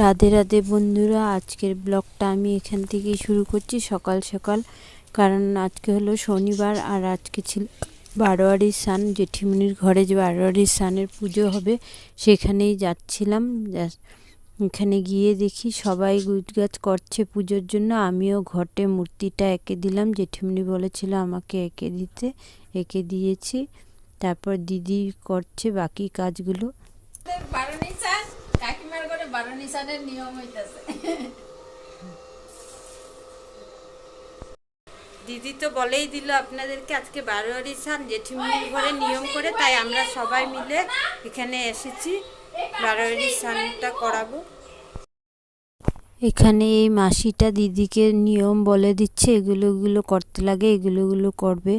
রাধে রাধে বন্ধুরা, আজকের ব্লগটা আমি এখান থেকেই শুরু করছি সকাল সকাল। কারণ আজকে হলো শনিবার আর আজকে ছিল বারোয়ারির সান জেঠিমুনির ঘরে যে বারোয়ারির সানের পুজো হবে, সেখানেই যাচ্ছিলাম। এখানে গিয়ে দেখি সবাই গুজগাছ করছে পুজোর জন্য। আমিও ঘটে মূর্তিটা এঁকে দিলাম। জেঠিমনি বলেছিল আমাকে এঁকে দিতে, এঁকে দিয়েছি। তারপর দিদি করছে বাকি কাজগুলো। বারো নিশান করে বারো নিশানের নিয়ম হইতাছে। দিদি তো বলেই দিল আপনাদেরকে আজকে বারোয়ারি সান জেঠিমুনির ঘরে নিয়ম করে তাই আমরা সবাই মিলে এখানে এসেছি। বারোয়ারি সানটা করাবো। এখানে এই মাসিটা দিদিকে নিয়ম বলে দিচ্ছে এগুলো এগুলো করতে লাগে এগুলো এগুলো করবে।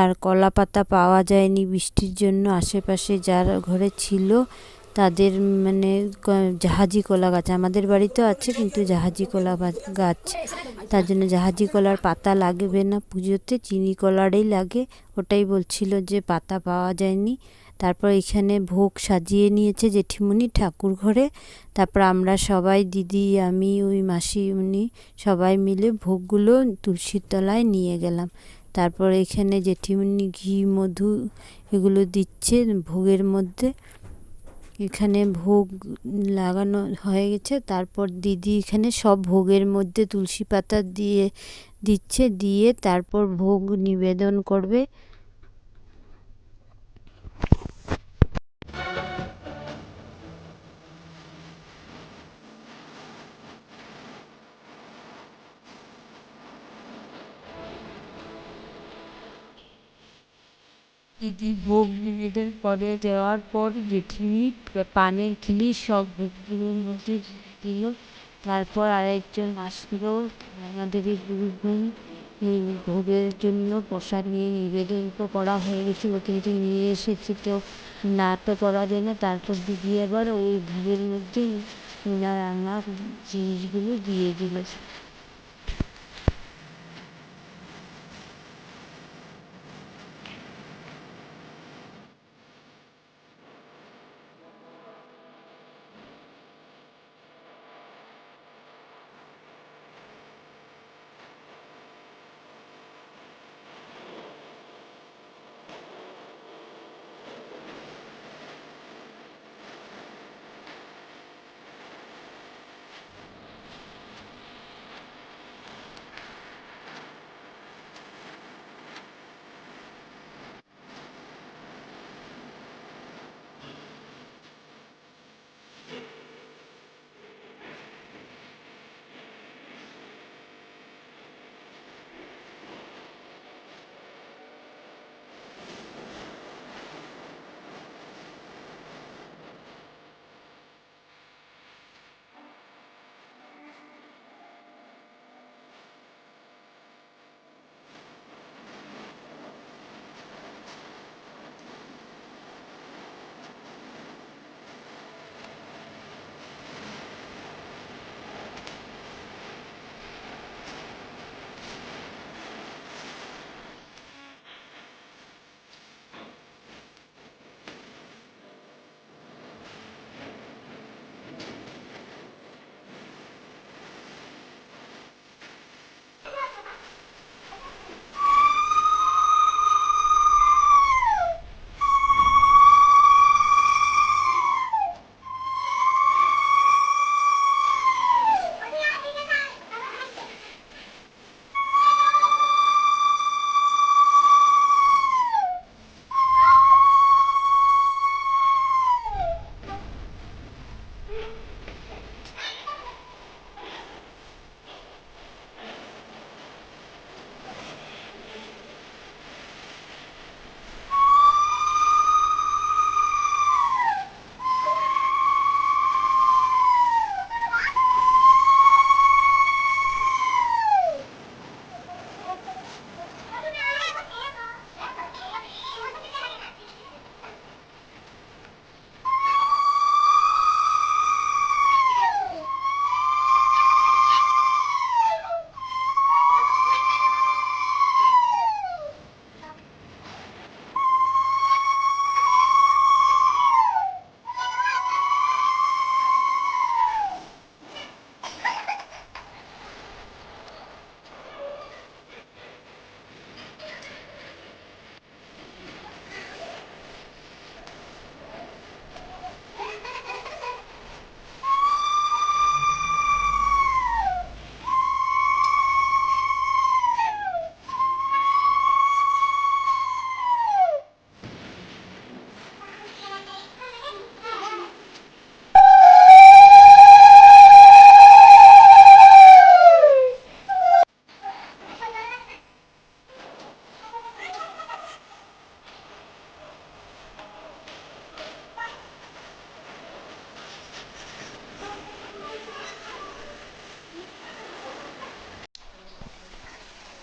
আর কলা পাতা পাওয়া যায়নি বৃষ্টির জন্য আশেপাশে যার ঘরে ছিল তাদের মানে জাহাজি কলা গাছ, আমাদের বাড়িতেও আছে কিন্তু জাহাজি কলা গাছ। তার জন্য জাহাজি কলার পাতা লাগবে না পুজোতে, চিনি কলারই লাগে। ওটাই বলছিল যে পাতা পাওয়া যায়নি। তারপর এখানে ভোগ সাজিয়ে নিয়েছে জেঠিমুনি ঠাকুর ঘরে। তারপর আমরা সবাই, দিদি, আমি, ওই মাসি, উনি সবাই মিলে ভোগগুলো তুলসীর তলায় নিয়ে গেলাম। তারপর এখানে জেঠিমুনি ঘি, মধু এগুলো দিচ্ছে ভোগের মধ্যে। এখানে ভোগ লাগানো হয়ে গেছে। তারপর দিদি এখানে সব ভোগের মধ্যে তুলসী পাতা দিয়ে দিচ্ছে, দিয়ে তারপর ভোগ নিবেদন করবে। দিদি ভোগ নিবেদন করে দেওয়ার পর জেঠিনি পানের খিলি সব ভোগগুলোর মধ্যে দিল। তারপর আরেকজন আসলো এই গুরুজন ভোগের জন্য প্রসাদ নিয়ে নিবেদন তো করা হয়ে গেছিল কিন্তু নিয়ে এসেছি তো করা যায় না। তারপর দিদি আবার ওই ভোগের মধ্যে রান্নার জিনিসগুলো দিয়ে দিল।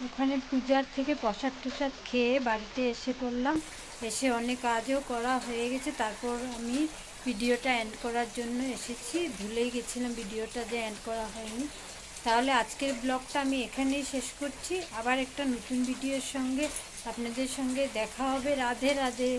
ওখানে পূজার থেকে প্রসাদ টসাদ খেয়ে বাড়িতে এসে পড়লাম। এসে অনেক কাজও করা হয়ে গেছে। তারপর আমি ভিডিওটা এন্ড করার জন্য এসেছি। ভুলেই গেছিলাম ভিডিওটা যে এন্ড করা হয়নি। তাহলে আজকের ব্লগটা আমি এখানেই শেষ করছি। আবার একটা নতুন ভিডিওর সঙ্গে আপনাদের সঙ্গে দেখা হবে। রাধে রাধে।